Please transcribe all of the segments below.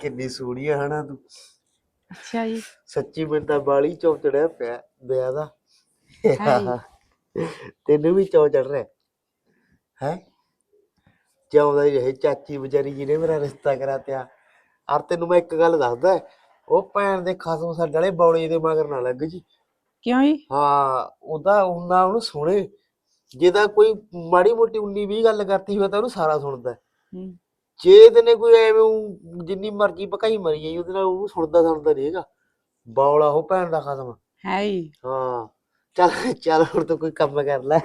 ਕਿੰਨੀ ਸੋਹਣੀ ਆ ਹਨਾ ਤੂੰ। ਅੱਛਾ ਜੀ। ਸੱਚੀ ਮੈਨੂੰ ਤਾਂ ਬਾਲੀ ਚੌ ਚੜਿਆ ਪਿਆ ਵਿਆਹ ਦਾ। ਤੈਨੂੰ ਵੀ ਚੌ ਚੜ ਰਿਹਾ। ਹੈ? ਜਿਉਂਦਾ ਹੀ ਰਹੇ ਚਾਚੀ ਵਿਚਾਰੀ ਜਿਹਨੇ ਮੇਰਾ ਰਿਸ਼ਤਾ ਕਰਾਤਿਆ। ਅਰ ਤੈਨੂੰ ਮੈਂ ਇੱਕ ਗੱਲ ਦੱਸਦਾ ਉਹ ਭੈਣ ਦੇ ਖਸਮ ਸਾਡੇ ਵਾਲੇ ਬੌਲੇ ਦੇ ਮਗਰ ਨਾ ਲੱਗ ਜੀ। ਕਿਉਂ ਜੀ? ਹਾਂ ਉਹਦਾ ਉਹਨਾਂ ਉਹਨੂੰ ਸੁਣੇ। ਜੇ ਤਾਂ ਕੋਈ ਮਾੜੀ ਮੋਟੀ 19 20 ਗੱਲ ਕਰਤੀ ਹੋਵੇ ਤਾਂ ਉਹਨੂੰ ਸਾਰਾ ਸੁਣਦਾ। ਹੂੰ। ਜੇ ਤੈਨੇ ਕੋਈ ਐਵੇਂ ਊਂ ਜਿੰਨੀ ਮਰਜ਼ੀ ਭਕਾਈ ਮਰੀ ਜਾਈ ਉਹਦੇ ਨਾਲ ਉਹਨੂੰ ਸੁਣਦਾ ਸੁਣਦਾ ਨਹੀਂ ਹੈਗਾ। ਬੌਲਾ ਉਹ ਭੈਣ ਦਾ ਖਸਮ। ਹੈ ਚੱਲ ਚੱਲ ਹੁਣ ਤੂੰ ਕੋਈ ਕੰਮ ਕਰ ਲੈ।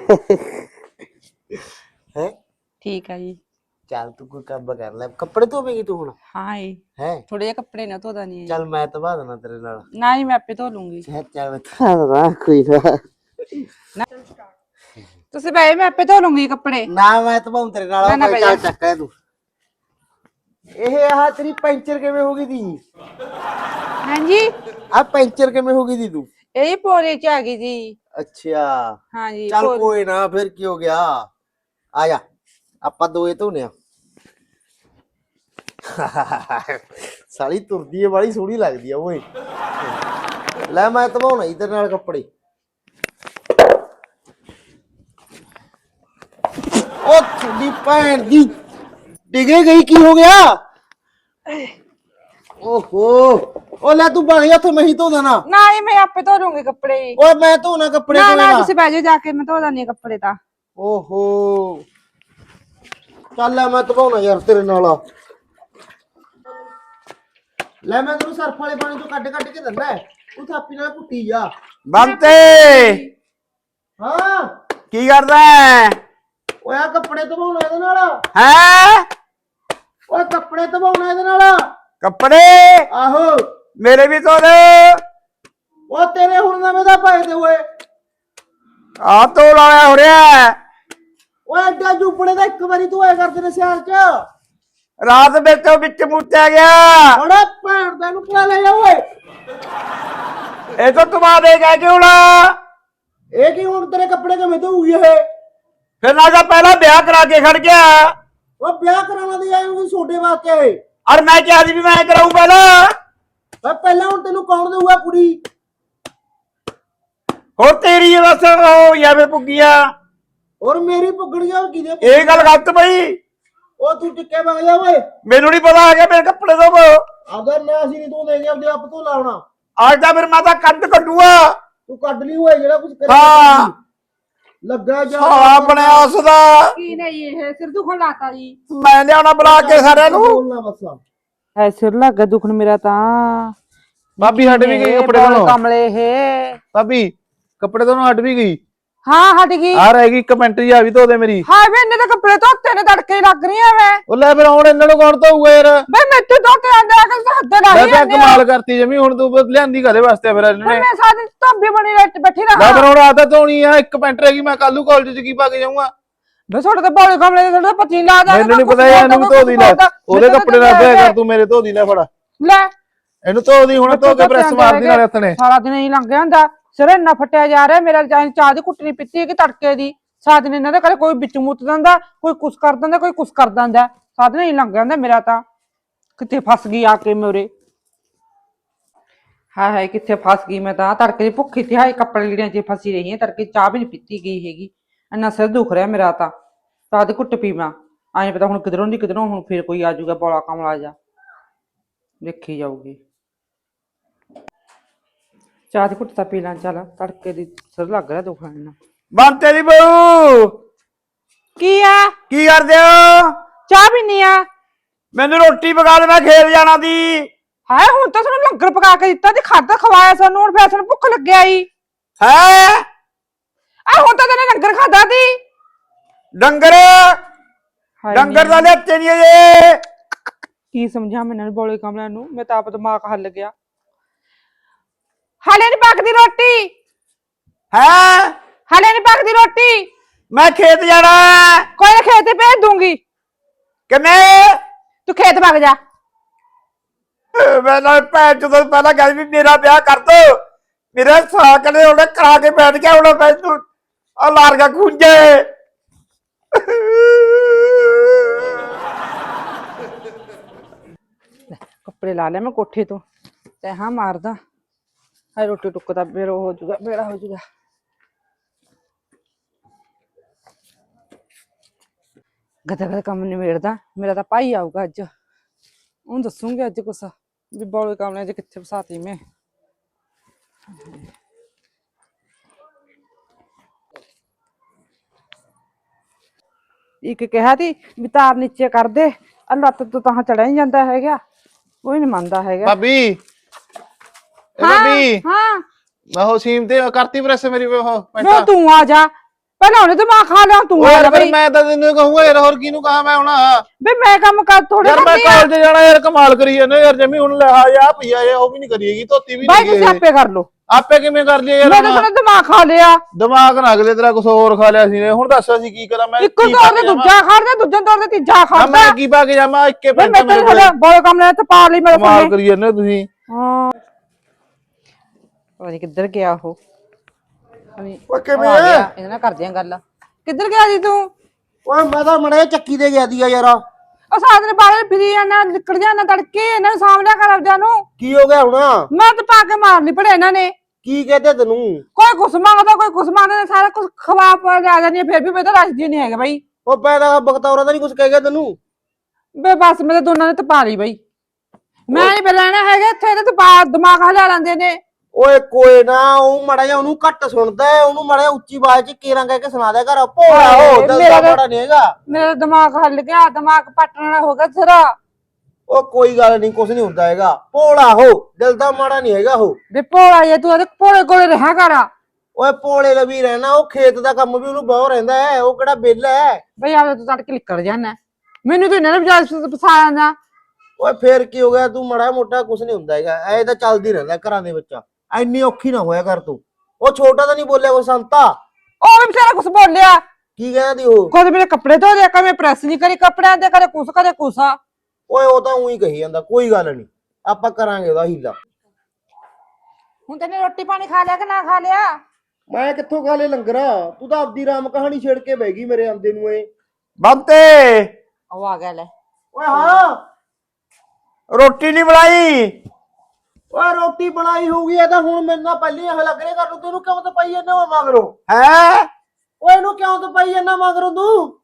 ਹੈ? ਠੀਕ ਆ ਜੀ। ਚੱਲ ਤੂੰ ਕੋਈ ਕੰਮ ਕਰ ਲੈ। ਕੱਪੜੇ ਧੋਵੇਂਗੀ ਤੂੰ ਹੁਣ? ਹਾਂ ਜੀ। ਹੈ? ਥੋੜੇ ਜਿਹੇ ਕੱਪੜੇ ਨਾ ਧੋਦਾ ਨਹੀਂ ਚੱਲ ਮੈਂ ਧਵਾ ਦੇਣਾ ਤੇਰੇ ਨਾਲ। ਨਾ ਜੀ ਮੈਂ ਆਪੇ ਧੋ ਲੂੰਗੀ। ਚੱਲ ਚੱਲ ਮੈਂ ਦੇਣਾ ਕੋਈ ਨਾ। ਤੁਸੀਂ ਭਾਈ ਮੈਂ ਆਪੇ ਧੋ ਲੂੰਗੀ ਕੱਪੜੇ। ਨਾ ਮੈਂ ਧਵਾਉਂ ਤੇਰੇ ਨਾਲ। ਨਾ, ਨਾ, ਕੋਈ ਬਹਿ ਚੱਲ ਚੱਕ ਲੈ ਤੂੰ। ਇਹ ਆਹ ਤੇਰੀ ਪੈਂਚਰ ਕਿਵੇਂ ਹੋ ਗਈ ਦੀ? ਹਾਂਜੀ। ਆ ਪੈਂਚਰ ਕਿਵੇਂ ਹੋ ਗਈ ਦੀ ਤੂੰ? ਇਹ ਪੋਰੇ ਚ ਆ ਗਈ ਜੀ। ਅੱਛਾ। ਹਾਂ ਜੀ ਚੱਲ ਕੋਈ ਨਾ ਫਿਰ ਕੀ ਹੋ ਗਿਆ? ਆ ਜਾ ਆਪਾਂ ਦੋਏ ਧੋਨੇ ਆ। ਸਾਲੀ ਤੁਰਦੀ ਏ ਵਾਲੀ ਸੋਹਣੀ ਲੱਗਦੀ ਆ ਓਏ। ਲੈ ਮੈਂ ਧਵਾਉਣਾ ਇਧਰ ਨਾਲ ਕੱਪੜੇ। ਉਹ ਤੁਹਾਡੀ ਭੈਣ ਦੀ ਡਿਗੇ ਗਈ ਕੀ ਹੋ ਗਿਆ? ਓਹੋ ਉਹ ਲੈ ਤੂੰ ਬਣ ਜਾ ਉੱਥੇ ਮੈਂ ਹੀ ਧੋ ਦੇਣਾ। ਨਾ ਜੀ ਮੈਂ ਆਪੇ ਧੋ ਲੂੰਗੀ ਕੱਪੜੇ। ਓਏ ਮੈਂ ਧੋਣਾ ਕੱਪੜੇ ਨਾ ਨਾ ਨਾ। ਤੁਸੀਂ ਬਹਿ ਜਾਓ ਜਾ ਕੇ ਮੈਂ ਧੋ ਦਾਨੀ ਕੱਪੜੇ ਤਾਂ। ਓਹੋ। ਚੱਲ ਲੈ ਮੈਂ ਧਵਾਉਣਾ ਯਾਰ ਤੇਰੇ ਨਾਲ। ਆ ਲੈ ਮੈਂ ਤੈਨੂੰ ਸਰਫ ਵਾਲੇ ਪਾਣੀ ਤੋਂ ਕੱਢ ਕੱਢ ਕੇ ਦਿੰਦਾ ਹੈ। ਤੂੰ ਥਾਪੀ ਨਾਲ ਕੁੱਟੀ ਜਾ। ਬੰਤੇ! ਹਾਂ। ਕੀ ਕਰਦਾ ਹੈ? ਓਏ ਆ ਕੱਪੜੇ ਧਵਾਉਣਾ ਇਹਦੇ ਨਾਲ। ਹੈਂ? ਓਏ ਕੱਪੜੇ ਧਵਾਉਣਾ ਇਹਦੇ ਨਾਲ। ਕੱਪੜੇ? ਆਹੋ। ਮੇਰੇ ਵੀ ਧੋ ਦੇ। ਉਹ ਤੇਰੇ ਹੁਣ ਨਵੇਂ ਦਾ ਪਾਏ ਤੇ ਓਏ। ਆ ਧੋ ਲਾਇਆ ਹੋ ਰਿਹਾ। ਓਏ ਐਡਾ ਜੂਪੜੇ ਦਾ ਇੱਕ ਵਾਰੀ ਧੋਇਆ ਕਰਦੇ ਨੇ ਸਿਆਲ ਚ। ਰਾਤ ਵਿੱਚੋਂ ਵਿੱਚ ਮੁੱਤਿਆ ਗਿਆ। ਹੁਣ ਭੈਣ ਦਾ ਨੂੰ ਲੈ ਜਾ ਓਏ। ਇਹ ਤਾਂ ਤੁਮਾ ਦੇ ਗਿਆ ਕਿਉਂ ਨਾ? ਇਹ ਕੀ ਹੁਣ ਤੇਰੇ ਕੱਪੜੇ ਕਿਵੇਂ ਧੋਊਗੀ ਇਹ? ਫਿਰ ਨਾ ਤਾਂ ਪਹਿਲਾਂ ਵਿਆਹ ਕਰਾ ਕੇ ਖੜ ਗਿਆ। ਉਹ ਵਿਆਹ ਕਰਾਉਣਾ ਦੀ ਆਈ ਉਹ ਛੋਟੇ ਵਾਸਤੇ। ਔਰ ਮੈਂ ਕਿਹਾ ਸੀ ਵੀ ਮੈਂ ਕਰਾਉਂ ਪਹਿਲਾਂ। ਓਏ ਪਹਿਲਾਂ ਹੁਣ ਤੈਨੂੰ ਕੌਣ ਦੇਊਗਾ ਕੁੜੀ? ਹੋਰ ਤੇਰੀ ਬਸ ਹੋ ਜਾਵੇ ਪੁੱਗੀਆਂ। ਔਰ ਮੇਰੀ ਪੁੱਗੜੀਆਂ ਕਿਹਦੇ ਇਹ ਗੱਲ ਗਲਤ ਪਈ ਉਹ ਤੂੰ ਟਿੱਕੇ ਵਗ ਜਾ ਓਏ। ਮੈਨੂੰ ਨਹੀਂ ਪਤਾ ਹੈਗਾ ਮੇਰੇ ਕੱਪੜੇ ਧੋਵੋ ਅਗਰ ਨਾ ਅਸੀਂ ਨਹੀਂ ਤੂੰ ਦੇ ਗਿਆ ਆਪਦੇ ਆਪ ਤੋਂ ਲਾਉਣਾ। ਅੱਜ ਤਾਂ ਫਿਰ ਮੈਂ ਤਾਂ ਕੱਢ ਕੱਢੂਆ ਤੂੰ ਕੱਢ ਲਈ ਓਏ ਜਿਹੜਾ ਕੁਝ ਕਰੇ ਹਾਂ। ਲੱਗਾ ਜਾ ਸਾਲਾ ਬਣਿਆ ਉਸ ਦਾ ਕੀ ਨਹੀਂ ਇਹ ਸਿਰ ਦੁਖਣ ਲਾਤਾ ਜੀ। ਮੈਂ ਲਿਆਉਣਾ ਬੁਲਾ ਕੇ ਸਾਰਿਆਂ ਨੂੰ। ਬੋਲਣਾ ਬਸ ਐ ਸਿਰ ਲੱਗਾ ਦੁਖਣ ਮੇਰਾ ਤਾਂ। ਭਾਬੀ ਹਟ ਵੀ ਗਈ ਕੱਪੜੇ ਤੋਂ ਕਮਲੇ ਹੈ ਭਾਬੀ ਕੱਪੜੇ ਤੋਂ ਹਟ ਵੀ ਗਈ। ਹਾਂ ਹਟ ਗਈ। ਆ ਰਹਿ ਗਈ ਕਮੈਂਟ ਜੀ ਆ ਵੀ ਧੋ ਦੇ ਮੇਰੀ। ਹਾਂ ਵੇ ਇਹਨੇ ਤਾਂ ਕੱਪੜੇ ਧੋਤੇ ਨੇ ਤੜਕੇ ਹੀ ਲੱਗ ਰਹੀਆਂ ਮੈਂ ਉਹ ਲੈ ਫਿਰ ਹੁਣ ਇਹਨਾਂ ਨੂੰ ਕੌਣ ਧੋਊਗਾ ਯਾਰ? ਬਈ ਮੈਥੋਂ ਧੋ ਕੇ ਆਂਦਾ ਮੈਂ ਤਾਂ ਆ। ਕਮਾਲ ਕਰਤੀ ਜਮੀ ਹੁਣ ਤੂੰ ਬਸ ਲਿਆਂਦੀ ਕਦੇ ਵਾਸਤੇ ਫਿਰ ਇਹਨਾਂ ਫਿਰ ਨੇ? ਮੈਂ ਸਾਡੀ ਧੋਬੀ ਬਣੀ ਰਹਿ ਬੈਠੀ ਰਹਾ। ਫਿਰ ਹੁਣ ਆਦਤ ਧੋਣੀ ਆ ਇੱਕ ਪੈਂਟ ਰਹਿ ਗਈ ਮੈਂ ਕੱਲੂ ਕਾਲਜ ਚ ਕੀ ਪਾ ਕੇ ਜਾਊਂਗਾ? ਮੈਂ ਤੁਹਾਡੇ ਤੇ ਬੋਲੇ ਕਮਲੇ ਦੇ ਤੁਹਾਡੇ ਪਤੀ ਲਾ ਦਾ ਮੈਨੂੰ ਨਹੀਂ ਪਤਾ ਇਹਨੂੰ ਵੀ ਧੋ ਦੀ ਲੈ। ਉਹਦੇ ਕੱਪੜੇ ਨਾ ਧੋਇਆ ਕਰ ਤੂੰ ਮੇਰੇ ਧੋ ਦੀ ਲੈ ਫੜਾ। ਲੈ। ਇਹਨੂੰ ਧੋ ਦੀ ਹੁਣ ਧੋ ਕੇ ਪ੍ਰੈਸ ਮਾਰਦੀ ਨਾਲੇ ਹੱਥ ਨੇ ਸਾਰਾ ਦਿਨ ਹੀ ਲੰਘ ਜਾਂਦਾ। ਸਿਰ ਇੰਨਾ ਫਟਿਆ ਜਾ ਰਿਹਾ ਮੇਰਾ ਚਾਹ ਚਾਹ ਦੀ ਕੁੱਟਣੀ ਪੀਤੀ ਹੈ ਕਿ ਤੜਕੇ ਦੀ। ਸਾਰਾ ਦਿਨ ਇਹਨਾਂ ਦਾ ਕਦੇ ਕੋਈ ਵਿੱਚ ਮੁੱਤ ਦਿੰਦਾ ਕੋਈ ਕੁਛ ਕਰ ਦਿੰਦਾ ਕੋਈ ਕੁਛ ਕਰ ਦਿੰਦਾ। ਸਾਰਾ ਦਿਨ ਹੀ ਲੰਘ ਜਾਂਦਾ ਮੇਰਾ ਤਾਂ। ਕਿੱਥੇ ਫਸ ਗਈ ਆ ਕੇ ਮੇਰੇ। ਹਾਏ ਹਾਏ ਕਿੱਥੇ ਫਸ ਗਈ ਮੈਂ ਤਾਂ। ਤੜਕੇ ਦੀ ਭੁੱਖੀ ਤੇ ਹਾਏ ਕੱਪੜੇ ਲੀੜਿਆਂ 'ਚ ਫਸੀ ਰਹੀ ਹਾਂ ਤੜਕੇ ਚਾਹ ਵੀ ਨਹੀਂ ਪੀਤੀ ਗਈ ਹੈਗੀ। ਇੰਨਾ ਸਿਰ ਦੁਖ ਰਿਹਾ ਮੇਰਾ ਤਾਂ। ਰਾਤ ਦੀ ਕੁੱਟ ਪੀਵਾਂ ਆਏ ਪਤਾ ਹੁਣ ਕਿਧਰੋਂ ਦੀ ਕਿਧਰੋਂ ਹੁਣ ਫਿਰ ਕੋਈ ਆ ਜਾਊਗਾ ਬੋਲਾ ਕਮਲਾ ਜਾ ਦੇਖੀ ਜਾਊਗੀ। ਚਾਹ ਦੀ ਘੁੱਟ ਤਾਂ ਪੀ ਲਾਂ ਚੱਲ। ਤੜਕੇ ਦੀ ਸਿਰ ਲੱਗ ਰਿਹਾ ਦੁਖਣ ਨਾਲ ਬੰਤੇ ਦੀ ਬਹੂ! ਕੀ ਆ? ਕੀ ਕਰਦੇ ਹੋ? ਚਾਹ ਪੀਨੀ ਆ? ਮੈਨੂੰ ਰੋਟੀ ਪਕਾ ਦੇ ਮੈਂ ਖੇਤ ਜਾਣਾ ਦੀ ਹਾਏ ਹੁਣ ਤਾਂ ਤੁਹਾਨੂੰ ਲੰਗਰ ਪਕਾ ਕੇ ਦਿੱਤਾ ਤੇ ਖਾਦਾ ਖਵਾਇਆ ਸਾਨੂੰ ਹੁਣ ਫੇਰ ਸਾਨੂੰ ਭੁੱਖ ਲੱਗਿਆ ਈ ਹੈ? ਆ ਹੁਣ ਤਾਂ ਤੈਨੇ ਲੰਗਰ ਖਾਦਾ ਦੀ ਡੰਗਰ ਡੰਗਰ ਦਾ ਲੈਤੇ ਨਹੀਂ ਇਹ ਕੀ ਸਮਝਾਂ ਮੈਂ ਇਹਨਾਂ ਨੂੰ ਬੋਲੇ ਕਮਲਿਆਂ ਨੂੰ? ਮੈਂ ਤਾਂ ਆਪ ਦਿਮਾਗ ਹੱਲ ਗਿਆ। ਹਾਲੇ ਨਹੀਂ ਪੱਕਦੀ ਰੋਟੀ। ਹੈ? ਹਾਲੇ ਨਹੀਂ ਪੱਕਦੀ ਰੋਟੀ। ਮੈਂ ਖੇਤ ਜਾਣਾ ਹੈ। ਕੋਈ ਨਾ ਖੇਤ ਤੇ ਭੇਜ ਦੂੰਗੀ। ਕਿਵੇਂ? ਤੂੰ ਖੇਤ ਭੱਗ ਜਾ। ਮੈਂ ਨਾਲ ਭੈਣ ਜਦੋਂ ਪਹਿਲਾਂ ਗੱਲ ਵੀ ਮੇਰਾ ਵਿਆਹ ਕਰ ਦੋ। ਮੇਰੇ ਸਾਕ ਨੇ ਉਹਨੇ ਕਰਾ ਕੇ ਬੈਠ ਗਿਆ, ਉਹਨੇ ਮੈਨੂੰ ਆ ਲਾਰਗਾ ਖੁੰਝੇ। ਕੱਪੜੇ ਲਾ ਲਿਆ ਮੈਂ ਕੋਠੇ ਤੋਂ। ਤੇ ਹਾਂ ਮਾਰਦਾ। ਹਾਏ, ਰੋਟੀ ਟੁੱਕਦਾ ਮੇਰਾ ਉਹ ਹੋ ਜਾਊਗਾ ਮੇਰਾ ਹੋ ਜਾਊਗਾ ਗਦਾ ਕੰਮ ਨਿਬੇੜਦਾ। ਮੇਰਾ ਤਾਂ ਭਾਈ ਆਊਗਾ ਅੱਜ। ਉਹਨੂੰ ਦੱਸੂਗੀ ਅੱਜ ਕੁਛ। ਵੀ ਬੋਲੇ ਕਮਲੇ ਚ ਕਿੱਥੇ ਫਸਾਤੀ ਮੈਂ। ਇੱਕ ਕਿਹਾ ਤੀ ਵੀ ਤਾਰ ਨੀਚੇ ਕਰ ਦੇ ਆ ਲੱਤ ਤੋਂ ਤਾਂ ਚੜਿਆ ਹੀ ਜਾਂਦਾ ਹੈਗਾ ਕੋਈ ਨਹੀਂ ਮੰਨਦਾ ਹੈਗਾ। ਭਾਬੀ ਇਹ ਭਾਬੀ ਹਾਂ। ਮੈਂ ਉਹ ਸੀਮ ਤੇ ਕਰਤੀ ਪ੍ਰੈਸ ਮੇਰੀ ਉਹ ਮੈਂ ਪੈਂਟਾ। ਤੂੰ ਆ ਜਾ ਪਹਿਲਾਂ ਉਹਨੇ ਦਿਮਾਗ ਖਾ ਲਿਆ ਤੂੰ ਆ ਯਾਰ ਫਿਰ ਬਈ ਮੈਂ ਤਾਂ ਤੈਨੂੰ ਕਹੂੰਗਾ ਯਾਰ ਹੋਰ ਕਿਹਨੂੰ ਕਹਾਂ ਮੈਂ ਹੁਣ? ਬਈ ਮੈਂ ਕੰਮ ਕਰ ਥੋੜੇ ਯਾਰ ਮੈਂ ਕਾਲਜ ਜਾਣਾ ਯਾਰ ਕਮਾਲ ਕਰੀ ਜਾਂਦੇ ਯਾਰ ਜਮੀ ਹੁਣ ਲੈ ਆ ਜਾ ਪਈਆ ਇਹ ਉਹ ਵੀ ਨਹੀਂ ਕਰੀਏਗੀ ਧੋਤੀ ਵੀ ਬਾਈ ਨਹੀਂ ਤੁਸੀਂ ਆਪੇ ਕਰ ਲੋ ਆਪੇ ਕਿਵੇਂ ਕਰ ਲਈਏ ਯਾਰ ਮੈਂ ਤਾਂ ਹੁਣ? ਤੇਰਾ ਦਿਮਾਗ ਖਾ ਲਿਆ। ਦਿਮਾਗ ਨਾ ਅਗਲੇ ਤੇਰਾ ਕੁਝ ਹੋਰ ਖਾ ਲਿਆ ਸੀ ਨੇ ਹੁਣ ਦੱਸ ਅਸੀਂ ਕੀ ਕਰਾਂ ਮੈਂ ਇੱਕੋ ਕੀ ਤੌਰ ਪਾ ਤੇ ਕੇ ਜਾਵਾਂ? ਦੂਜਾ ਖੜਦਾ ਦੂਜੇ ਤੌਰ ਤੇ ਤੀਜਾ ਖੜਦਾ ਮੈਂ ਕੀ ਪਾ ਕੇ ਜਾਵਾਂ ਇੱਕੇ ਬਈ ਪੈਂਟ ਮੈਂ ਮੇਰੇ ਤੇਰੇ ਕੋਲ। ਬੋਲ ਕੰਮ ਲੈ ਤੇ ਪਾ ਲਈ ਮੇਰੇ ਕਮਾਲ ਸਾਹਮਣੇ ਕਰੀ ਜਾਂਦੇ ਹੋ ਤੁਸੀਂ। ਹਾਂ। ਪਤਾ ਨੀ ਕਿੱਧਰ ਗਿਆ ਉਹ। ਓਏ ਕਿਵੇਂ ਇਹਦੇ ਨਾਲ ਕਰਦੇ ਆ ਗੱਲ। ਕਿੱਧਰ ਗਿਆ ਜੀ ਤੂੰ? ਓਏ ਮੈਂ ਤਾਂ ਮੜੇ ਚੱਕੀ ਤੇ ਗਿਆ ਦੀਆ ਯਾਰ। ਉਹ ਸਾਧ ਨੇ ਬਾਹਰ ਫਿਰੀ ਜਾਣਾ ਨਿਕਲ ਜਾਣਾ ਤੜਕੇ ਇਹਨਾਂ ਨੂੰ ਸਾਹਮਣੇ ਕਰ ਆਪਦਿਆਂ ਨੂੰ। ਕੀ ਹੋ ਗਿਆ ਹੁਣ? ਮੈਂ ਤਾਂ ਪਾ ਕੇ ਮਾਰਨੀ ਪੜੇ ਇਹਨਾਂ ਨੇ। ਕੀ ਕਹਤੇ ਤੈਨੂੰ? ਕੋਈ ਕੁਛ ਮੰਗਦਾ ਕੋਈ ਕੁਛ ਮੰਗਦਾ ਸਾਰਾ ਕੁਝ ਖਵਾ ਪਾ ਲਿਆ ਜਾਂਦੀ ਆ, ਫਿਰ ਵੀ ਮੈਂ ਤਾਂ ਰਸਦੀ ਨਹੀਂ ਹੈਗਾ ਬਾਈ। ਉਹ ਪੈਦਾ ਬਖਤੌਰਾ ਤਾਂ ਨਹੀਂ ਕੁਝ ਕਹਿ ਗਿਆ ਤੈਨੂੰ। ਬੇ ਬਸ ਮੇਰੇ ਦੋਨਾਂ ਨੇ ਤਪਾ ਲਈ ਬਾਈ। ਮੈਂ ਨਹੀਂ ਬੈਠਣਾ ਹੈਗਾ ਇੱਥੇ ਤੇ ਤਪਾ ਦਿਮਾਗ ਹਲਾ ਲੈਂਦੇ ਨੇ। ਓਏ ਕੋਈ ਨਾ ਉਹ ਮੜਾ ਜਾ ਉਹਨੂੰ ਘੱਟ ਸੁਣਦਾ ਹੈ ਉਹਨੂੰ ਮੜਾ ਉੱਚੀ ਆਵਾਜ਼ 'ਚ ਕੇਰਾਂ ਕਹਿ ਕੇ ਸੁਣਾ ਦਿਆ ਕਰ। ਭੋਲਾ ਹੋ ਮੇਰਾ ਤਾਂ- ਮਾੜਾ ਨਹੀਂ ਹੈਗਾ। ਮੇਰਾ ਦਿਮਾਗ ਹੱਲ ਗਿਆ ਦਿਮਾਗ ਪਟਣ ਵਾਲਾ ਹੋ ਗਿਆ ਤੇਰਾ ਉਹ ਕੋਈ ਗੱਲ ਨਹੀਂ ਕੁਝ ਨਹੀਂ ਹੁੰਦਾ ਹੈਗਾ। ਭੋਲਾ ਹੋ ਦਿਲ ਦਾ ਮਾੜਾ ਨਹੀਂ ਹੈਗਾ ਉਹ। ਬੇ ਭੋਲਾ ਇਹ ਤੂੰ ਉਹਦੇ ਭੋਲੇ ਕੋਲੇ ਰਹਾ ਕਰ। ਓਏ ਭੋਲੇ ਲਵੀ ਰਹਿਣਾ ਉਹ ਖੇਤ ਦਾ ਕੰਮ ਵੀ ਉਹਨੂੰ ਬਹੁਤ ਰਹਿੰਦਾ ਹੈ ਉਹ ਕਿਹੜਾ ਵਿਹਲਾ ਹੈ। ਬਈ ਆਵੇ ਤੂੰ ਤੜਕੇ ਨਿਕਲ ਜਾਣਾ ਮੈਨੂੰ ਤੂੰ ਇਹਨਾਂ ਨੇ ਫਸਾ ਜਾਂਦਾ ਓਏ ਫੇਰ ਕੀ ਹੋ ਗਿਆ ਤੂੰ ਮੜਾ ਮੋਟਾ ਕੁਝ ਨਹੀਂ ਹੁੰਦਾ ਹੈਗਾ ਐ ਤਾਂ ਚੱਲਦੀ ਰਹਿੰਦਾ ਘਰਾਂ ਦੇ ਵਿੱਚ। ਐਨੀ ਔਖੀ ਨਾ ਹੋਇਆ ਕਰ ਤੂੰ। ਉਹ ਛੋਟਾ ਤਾਂ ਨਹੀਂ ਬੋਲਿਆ ਕੋਈ ਸੰਤਾ। ਉਹ ਵੀ ਵਿਚਾਰਾ ਕੁਛ ਬੋਲਿਆ। ਕੀ ਕਹਿੰਦੀ ਉਹ? ਕਦੇ ਮੇਰੇ ਕੱਪੜੇ ਧੋ ਦੇ ਕਦੇ ਪ੍ਰੈਸ ਨਹੀਂ ਕਰੀ ਕੱਪੜਿਆਂ ਤੇ ਕਦੇ ਕੁਛ ਕਦੇ ਕੁਸਾ ਓਏ ਉਹ ਤਾਂ ਉਹੀ ਕਹੀ ਜਾਂਦਾ ਕੋਈ ਗੱਲ ਨਹੀਂ ਆਪਾਂ ਕਰਾਂਗੇ ਉਹਦਾ ਹੀਲਾ। ਹੁਣ ਤੈਨੇ ਰੋਟੀ ਪਾਣੀ ਖਾ ਲਿਆ ਕਿ ਨਾ ਖਾ ਲਿਆ? ਮੈਂ ਕਿੱਥੋਂ ਖਾ ਲੇ ਲੰਗਰਾ? ਤੂੰ ਤਾਂ ਆਪਦੀ ਰਾਮ ਕਹਾਣੀ ਛੇੜ ਕੇ ਬਹਿ ਗਈ ਮੇਰੇ ਆਂਦੇ ਨੂੰ ਏ ਬੰਤੇ! ਉਹ ਆ ਗਿਆ ਲੈ। ਓਏ ਹਾਂ। ਰੋਟੀ ਨਹੀਂ ਬਣਾਈ? ਓਏ ਰੋਟੀ ਬਣਾਈ ਹੋਊਗੀ ਇਹ ਤਾਂ ਹੁਣ ਮੇਰੇ ਨਾਲ ਪਹਿਲੇ ਇਹ ਲੱਗ ਰਿਹਾ ਕਰ ਤੂੰ ਤੈਨੂੰ ਕਿਉਂ ਤਾਂ ਪਾਈ ਜਾਂਦਾ ਵਾ ਮਗਰੋਂ? ਹੈ? ਓਏ ਇਹਨੂੰ ਕਿਉਂ ਤਾਂ ਪਾਈ ਜਾਂਦਾ ਮਗਰੋਂ ਤੂੰ?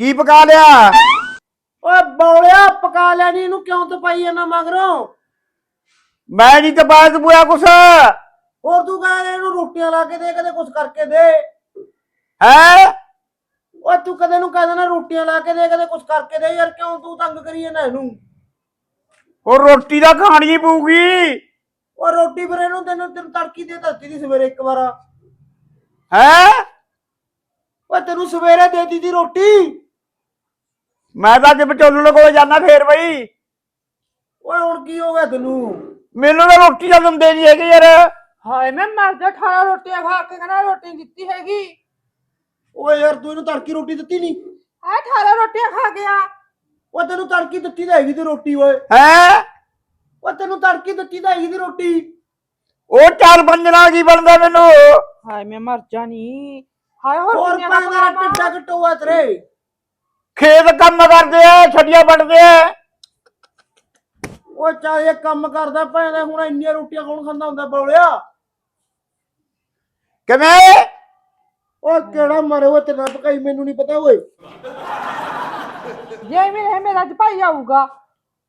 ਕੀ ਪਕਾ ਲਿਆ? ਓਏ ਬੌਲਿਆ ਪਕਾ ਲੈਣੀ ਇਹਨੂੰ ਕਿਉਂ ਤਾਂ ਪਾਈ ਜਾਂਦਾ ਮਗਰੋਂ? ਮੈਂ ਨਹੀਂ ਤੇ ਬਾਤ ਬੁਆ ਕੁਛ। ਹੋਰ ਤੂੰ ਕਹਿੰਦਾ ਇਹਨੂੰ ਰੋਟੀਆਂ ਲਾ ਕੇ ਦੇ ਕਦੇ ਕੁਝ ਕਰਕੇ ਦੇ। ਹੈ? ਓਏ ਤੂੰ ਕਦੇ ਨੂੰ ਕਹਿੰਦਾ ਨਾ ਰੋਟੀਆਂ ਲਾ ਕੇ ਦੇ ਕਦੇ ਕੁਝ ਕਰਕੇ ਦੇ ਯਾਰ ਕਿਉਂ ਤੂੰ ਤੰਗ ਕਰੀ ਜਾਂਦਾ ਇਹਨੂੰ? ਉਹ ਰੋਟੀ ਦਾ ਖਾਣੀ ਪਊਗੀ। ਓਏ ਰੋਟੀ ਫਿਰ ਇਹਨੂੰ ਤੈਨੂੰ ਤੈਨੂੰ ਤੜਕੀ ਦੇ ਦਿੱਤੀ ਦੀ ਸਵੇਰੇ ਇੱਕ ਵਾਰ। ਹੈ? ਓਏ ਤੈਨੂੰ ਸਵੇਰੇ ਦੇ ਦਿੱਤੀ ਦੀ ਰੋਟੀ। ਮੈਂ ਤਾਂ ਅੱਜ ਵਿਚੋਲਣ ਕੋਲ ਜਾਣਾ ਫੇਰ ਬਈ। ਓਏ ਹੁਣ ਕੀ ਹੋ ਗਿਆ ਤੈਨੂੰ? ਮੈਨੂੰ ਤਾਂ ਰੋਟੀ ਦਾ ਦਿੰਦੇ ਨਹੀਂ ਹੈਗੇ ਯਾਰ। ਹਾਏ ਮੈਂ ਮਰ ਜਾ ਖਾਣਾ ਰੋਟੀਆਂ ਖਾ ਕੇ ਕਹਿੰਦਾ ਰੋਟੀ ਨੀ ਦਿੱਤੀ ਹੈਗੀ। ਓਏ ਯਾਰ ਤੂੰ ਇਹਨੂੰ ਤੜਕੀ ਰੋਟੀ ਦਿੱਤੀ ਨਹੀਂ ਆ ਠਾਰਾ ਰੋਟੀਆਂ ਖਾ ਗਿਆ। ਓਏ ਤੈਨੂੰ ਤੜਕੀ ਦਿੱਤੀ ਤਾਂ ਹੈਗੀ ਦੀ ਰੋਟੀ ਓਏ। ਹੈ? ਓਏ ਤੈਨੂੰ ਤੜਕੀ ਦਿੱਤੀ ਤਾਂ ਹੈਗੀ ਦੀ ਰੋਟੀ। ਉਹ ਚਾਰ ਪੰਜ ਨਾਲ ਕੀ ਬਣਦਾ ਮੈਨੂੰ ਹਾਏ ਮੈਂ ਮਰ ਜਾਣੀ ਹਾਏ ਹੋਰ ਹੋਰ ਕਿੰਨੀਆਂ? ਟੱਡਾ ਘਟੋਆ ਤੇਰੇ। ਖੇਤ ਕੰਮ ਕਰਦੇ ਆ ਛੱਡੀਆਂ ਵੱਢਦੇ ਆ। ਓਏ ਚਾਹ ਇਹ ਕੰਮ ਕਰਦਾ ਭੈਣਾ ਹੁਣ ਇੰਨੀਆਂ ਰੋਟੀਆਂ ਕੌਣ ਖਾਂਦਾ ਹੁੰਦਾ ਬੌਲਿਆ? ਕਿਵੇਂ? ਓਏ ਕਿਹੜਾ ਮਰੇ ਓਏ ਤੇਰਾ ਪਕਾਈ ਮੈਨੂੰ ਨਹੀਂ ਪਤਾ ਓਏ। ਜੇ ਮੇਰੇ ਮੇਰਾ ਅੱਜ ਭਾਈ ਆਊਗਾ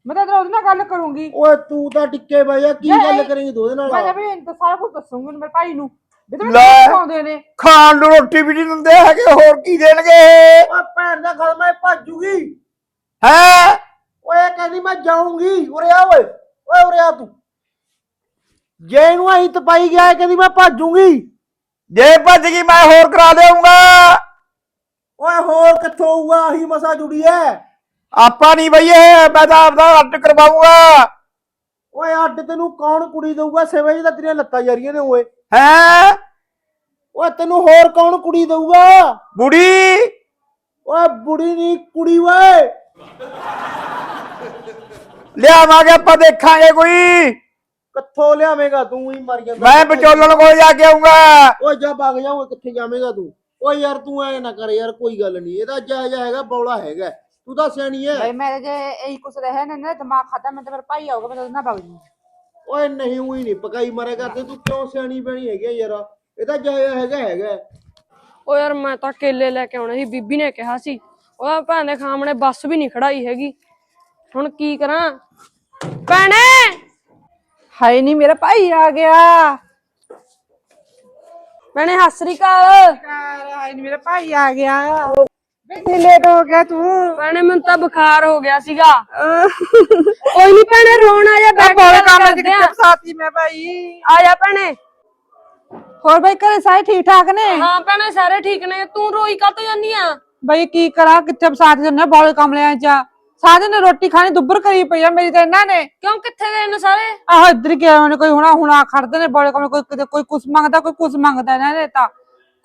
ਮੈਂ ਤਾਂ ਉਹਦੇ ਨਾਲ ਗੱਲ ਕਰੂੰਗੀ। ਓਏ ਤੂੰ ਤਾਂ ਟਿੱਕੇ ਬਹਿ ਜਾ ਕੀ ਨਹੀਂ। ਗੱਲ ਕਰੇਂਗੀ ਤੂੰ ਉਹਦੇ ਮੈਂ ਤਾਂ ਨਾਲ ਵੀ ਇਹਨੂੰ ਤਾਂ ਸਾਰਾ ਕੁਝ ਦੱਸੂਗੀ ਉਹਨੂੰ ਮੇਰੇ ਭਾਈ ਨੂੰ। ਵੀ ਤੇ ਲੈ। ਮੈਨੂੰ ਖਾਉਂਦੇ ਨੇ। ਖਾਣ ਨੂੰ ਰੋਟੀ ਵੀ ਨਹੀਂ ਦਿੰਦੇ ਹੈਗੇ ਹੋਰ ਕੀ ਦੇਣਗੇ ਓਏ ਭੈਣ ਦਾ ਘਰ ਮੈਂ ਭੱਜੂਗੀ। ਹੈ? ਓਏ ਕਹਿੰਦੀ ਮੈਂ ਜਾਊਂਗੀ। ਉਰੇ ਆ ਓਏ ਓਏ ਉਰੇ ਆ ਤੂੰ। ਜੇ ਇਹਨੂੰ ਅਹੀਂ ਤਪਾਈ ਗਿਆ ਇਹ ਕਹਿੰਦੀ ਮੈਂ ਭੱਜੂਗੀ। ਜੇ ਭੱਜ ਗਈ ਮੈਂ ਹੋਰ ਕਰਾ ਦੇਊਂਗਾ। ਓਏ ਹੋਰ ਕਿੱਥੋਂ ਆਊਗਾ? ਆਹੀ ਮਸਾ ਜੁੜੀ ਐ। ਆਪਾਂ ਨਹੀਂ ਬਈਏ ਮੈਂ ਤਾਂ ਆਪਦਾ ਅੱਡ ਕਰਵਾਉਂਗਾ। ਓਏ ਅੱਡ ਤੈਨੂੰ ਕੌਣ ਕੁੜੀ ਦਊਗਾ? ਸਿਵੇ ਜੀ ਤਾਂ ਤੇਰੀਆਂ ਲੱਤਾਂ ਜਾਰੀਆਂ ਨੇ ਓਏ। ਹੈ? ਓਏ ਤੈਨੂੰ ਹੋਰ ਕੌਣ ਕੁੜੀ ਦਊਗਾ? ਬੁੜੀ? ਓਏ ਬੁੜੀ ਨਹੀਂ ਕੁੜੀ ਓਏ। ਲਿਆਵਾਂਗੇ ਆਪਾਂ ਦੇਖਾਂਗੇ ਕੋਈ। ਕਿੱਥੋਂ ਲਿਆਵੇਂਗਾ ਤੂੰ? ਹੀ ਮਰ ਜਾਂਦਾ। ਮੈਂ ਵਿਚੋਲਣ ਕੋਲ ਜਾ ਕੇ ਆਉਂਗਾ ਓਏ ਜਾ ਵਗ ਜਾ ਓਏ ਕਿੱਥੇ ਜਾਵੇਂਗਾ ਤੂੰ? ਓਏ ਯਾਰ ਤੂੰ ਐ ਨਾ ਕਰ ਯਾਰ ਕੋਈ ਗੱਲ ਨਹੀਂ ਇਹਦਾ ਜਾ ਜਾ ਹੈਗਾ ਬੌਲਾ ਹੈਗਾ। ਤੂੰ ਤਾਂ ਸਿਆਣੀ ਐ। ਬਈ ਮੈਂ ਜੇ ਇਹੀ ਕੁਛ ਰਹੇ ਨੇ ਨਾ ਦਿਮਾਗ ਖਾਦਾ ਮੈਂ ਤੇ ਮੇਰਾ ਭਾਈ ਆਊਗਾ ਮੈਂ ਤਾਂ ਉਹਦੇ ਨਾਲ ਬਗ ਜੂ ਓਏ ਨਹੀਂ ਉਹੀ ਨਹੀਂ ਪਕਾਈ ਮਾਰਿਆ ਕਰਦੇ ਤੂੰ ਕਿਉਂ ਸਿਆਣੀ ਬਣੀ ਹੈਗੀ ਆ ਯਾਰ? ਇਹ ਤਾਂ ਜਾਇਆ ਹੈਗਾ ਹੈਗਾ ਉਹ ਯਾਰ ਮੈਂ ਤਾਂ ਕੇਲੇ ਲੈ ਕੇ ਆਉਣੇ ਸੀ ਬੀਬੀ ਨੇ ਕਿਹਾ ਸੀ। ਉਹਦਾ ਭੈਣ ਦੇ ਖਾਮਣੇ ਬੱਸ ਵੀ ਨਹੀਂ ਖੜਾਈ ਹੈਗੀ। ਹੁਣ ਕੀ ਕਰਾਂ? ਭੈਣੇ! ਹਾਏ ਨਹੀਂ ਮੇਰਾ ਭਾਈ ਆ ਗਿਆ। ਭੈਣੇ ਸਤਿ ਸ੍ਰੀ ਅਕਾਲ। ਹਾਏ ਨਹੀਂ ਮੇਰਾ ਭਾਈ ਆ ਗਿਆ। ਲੇਟ ਹੋ ਗਿਆ ਤੂੰ। ਭੈਣੇ ਮੈਨੂੰ ਤਾਂ ਬੁਖਾਰ ਹੋ ਗਿਆ ਸੀਗਾ। ਕੋਈ ਨਹੀਂ ਭੈਣੇ ਰੋਣ ਆ ਜਾ ਬੈਠ ਕੇ ਕੰਮ ਆ। ਕਿੱਥੇ ਫਸਾਤੀ ਮੈਂ ਭਾਈ? ਆ ਜਾ ਭੈਣੇ। ਹੋਰ ਬਈ ਘਰੇ ਸਾਰੇ ਠੀਕ ਠਾਕ ਨੇ? ਹਾਂ ਭੈਣੇ ਸਾਰੇ ਠੀਕ ਨੇ। ਤੂੰ ਰੋਈ ਕਾਤੋਂ ਜਾਂਦੀ ਆ? ਬਈ ਕੀ ਕਰਾਂ ਕਿੱਥੇ ਫਸਾਤ ਜੰਨੇ ਬੋਲੇ ਕਮਲਿਆਂ ਚ? ਸਾਰੇ ਨੇ ਰੋਟੀ ਖਾਣੀ ਦੁੱਬਰ ਕਰੀ ਪਈ ਆ ਮੇਰੀ ਤਾਂ ਇਹਨਾਂ ਨੇ। ਕਿਉਂ ਕਿੱਥੇ ਗਏ ਨੇ ਸਾਰੇ? ਆਹ ਇੱਧਰ ਗਿਆ ਉਹਨੇ ਕੋਈ ਹੁਣਾ ਹੁਣਾ ਖੜਦੇ ਨੇ ਬੋਲੇ ਕਮਲੇ ਕੋਈ ਕਿਤੇ ਕੋਈ ਕੁਛ ਮੰਗਦਾ ਕੋਈ ਕੁਛ ਮੰਗਦਾ ਇਹਨਾਂ ਨੇ ਤਾਂ।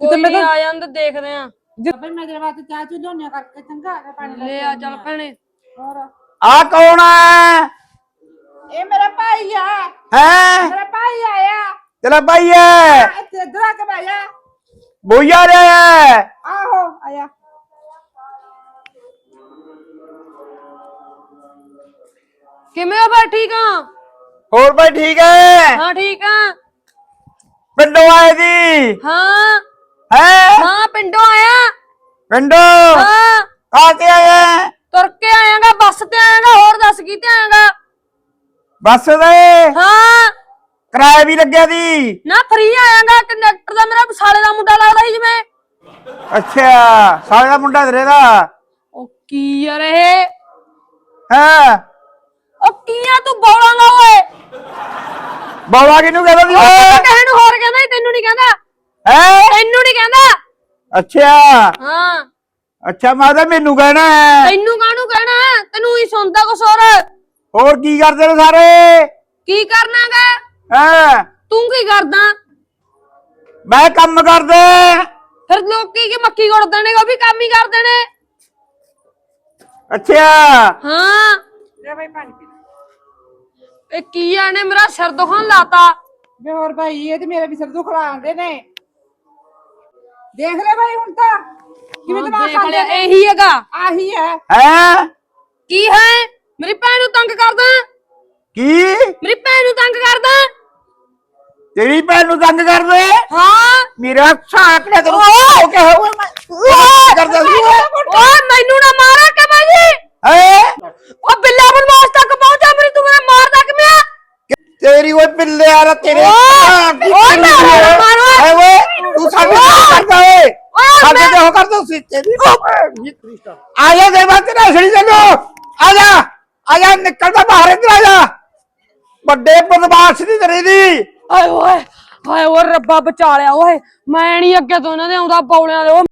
ਕੋਈ ਨਹੀਂ ਆ ਜਾਂਦੇ ਦੇਖਦੇ ਆ। ਬਈ ਮੈਂ ਤੇਰੇ ਵਾਸਤੇ ਚਾਹ ਚੁ ਲਿਆਉਣੀ ਕਰਕੇ ਚੰਗਾ ਪਾਣੀ ਲੈ ਆ ਚੱਲ ਭੈਣੇ। ਹੋਰ? ਆ ਕੌਣ ਹੈ ਇਹ ਮੇਰਾ ਭਾਈ ਆ। ਹੈ? ਮੇਰਾ ਭਾਈ ਆਇਆ। ਤੇਰਾ ਭਾਈ ਹੈ? ਇੱਥੇ ਇੱਧਰ ਆ ਕੇ ਬਹਿ ਜਾ। ਬੋਈਆ ਰਿਹਾ ਹੈ? ਆਹੋ ਆਇਆ। ਕਿਵੇਂ ਹੋ ਭਾਈ ਠੀਕ ਆ? ਹੋਰ ਭਾਈ ਠੀਕ ਹੈ? ਹਾਂ ਠੀਕ ਆ। ਪਿੰਡੋਂ ਆਏ ਦੀ ਹਾਂ। ਹੈ? ਹਾਂ ਪਿੰਡੋਂ ਆਇਆ। ਪਿੰਡੋਂ? ਹਾਂ। ਕਾਤੇ ਆਏ ਤੁਰ ਕੇ ਆਇਆਗਾ ਬੱਸ ਤੇ ਆਇਆਗਾ ਹੋਰ ਦੱਸ ਕੀ ਤੇ ਆਇਆਗਾ? ਬੱਸ ਦੇ ਹਾਂ। ਕਿਰਾਇਆ ਵੀ ਲੱਗਿਆ ਦੀ? ਨਾ ਫਰੀ ਆਇਆਗਾ ਕੰਡਕਟਰ ਦਾ ਮੇਰਾ ਸਾਲੇ ਦਾ ਮੁੰਡਾ ਲੱਗਦਾ ਸੀ ਜਿਵੇਂ। ਅੱਛਾ ਸਾਲੇ ਦਾ ਮੁੰਡਾ ਤੇਰੇ ਦਾ? ਉਹ ਕੀ ਯਾਰ ਇਹ? ਹੈ? ਉਹ ਕੀ ਆ ਤੂੰ ਬੋਲਾਂਗਾ ਓਏ। ਬਾਬਾ ਕਿਨੂੰ ਕਹਿੰਦਾ ਦੀ ਉਹ ਕਹਿਣ ਨੂੰ ਹੋਰ ਕਹਿੰਦਾ ਸੀ, ਤੈਨੂੰ ਨਹੀਂ ਕਹਿੰਦਾ। ਹੈ? ਤੈਨੂੰ ਨਹੀਂ ਕਹਿੰਦਾ। ਅੱਛਾ। ਹਾਂ। ਅੱਛਾ ਮੈਂ ਤਾਂ ਮੈਨੂੰ ਕਹਿਣਾ ਹੈ। ਤੈਨੂੰ ਕਾਹਨੂੰ ਕਹਿਣਾ ਤੈਨੂੰ ਹੀ ਸੁਣਦਾ ਕੁਛ ਹੋਰ ਹੋਰ ਕੀ ਕਰਦੇ ਨੇ ਸਾਰੇ? ਕੀ ਕਰਨਾਗਾ? ਹੈ। ਤੂੰ ਕੀ ਕਰਦਾ? ਮੈਂ ਕੰਮ ਕਰਦਾ। ਫਿਰ ਲੋਕੀ ਕੀ ਮੱਕੀ ਗੁੜਦੇ ਨੇ ਉਹ ਵੀ ਕੰਮ ਹੀ ਕਰਦੇ ਨੇ। ਅੱਛਾ। ਹਾਂ। ਲੈ ਬਈ ਪਾਣੀ ਪੀ ਇਹ ਕੀ ਆ ਨੇ ਮੇਰਾ ਸਿਰ ਦੁਖਣ ਲਾਤਾ? ਵੇ ਹੋਰ ਭਾਈ ਇਹ ਤੇ ਮੇਰੇ ਵੀ ਸਿਰ ਦੁਖ ਆਉਂਦੇ ਨੇ। ਦੇਖ ਲੈ ਭਾਈ ਹੁਣ ਤਾਂ। ਕਿਵੇਂ ਦਿਮਾਗ ਦੇਖ ਲਿਆ ਖਾਂਦੇ ਇਹੀ ਹੈਗਾ। ਆਹੀ ਹੈ। ਹੈ? ਕੀ ਹੈ? ਮੇਰੀ ਭੈਣ ਨੂੰ ਤੰਗ ਕਰਦਾ। ਕੀ? ਮੇਰੀ ਭੈਣ ਨੂੰ ਤੰਗ ਕਰਦਾ। ਤੇਰੀ ਭੈਣ ਨੂੰ ਤੰਗ ਕਰਦੇ? ਹਾਂ। ਮੇਰਾ ਸਾਕ ਨੇ ਤੈਨੂੰ ਹੋ ਕੇ ਹੋਵੇ ਮੈਂ ਕਰਦਾ ਸੀ। ਓਏ ਮੈਨੂੰ ਨਾ ਮਾਰਾ ਕਮਾ ਜੀ ਹੈ? ਉਹ ਬਿੱਲਾ ਬਨਵਾਸ ਤੱਕ ਪਹੁੰਚਾ ਮੇਰੀ ਤੂੰ ਮਾਰਦਾ ਕਿਵੇਂ ਤੇਰੀ ਆ ਤੇਰੇ ਓਏ, ਓਏ, ਮਾਰੋ, ਮਾਰੋ। ਹੈ। ਓਏ ਤੂੰ ਸਾਡੇ ਕਰਦਾ ਓਏ। ਓਏ, ਸਾਡੇ ਮੈਂ- ਤੇ ਹੋ ਕਰਦਾ ਸੀ ਤੇਰੀ ਆ ਜਾ ਦੇ ਬਾਤ ਨਾ ਛੜੀ ਚੱਲੋ। ਆ ਜਾ ਆ ਜਾ ਨਿਕਲਦਾ ਬਾਹਰ ਇੱਧਰ ਆ ਜਾ। ਵੱਡੇ ਬਦਮਾਸ਼ ਦੀ ਤੇਰੀ ਦੀ। ਆਏ ਓਏ ਹਾਏ ਓਏ ਰੱਬਾ ਬਚਾ ਲਿਆ ਓਏ। ਮੈਂ ਨਹੀਂ ਅੱਗੇ ਤੋਂ ਇਹਨਾਂ ਦੇ ਆਉਂਦਾ ਬੌਲਿਆਂ ਦੇ ਉਹ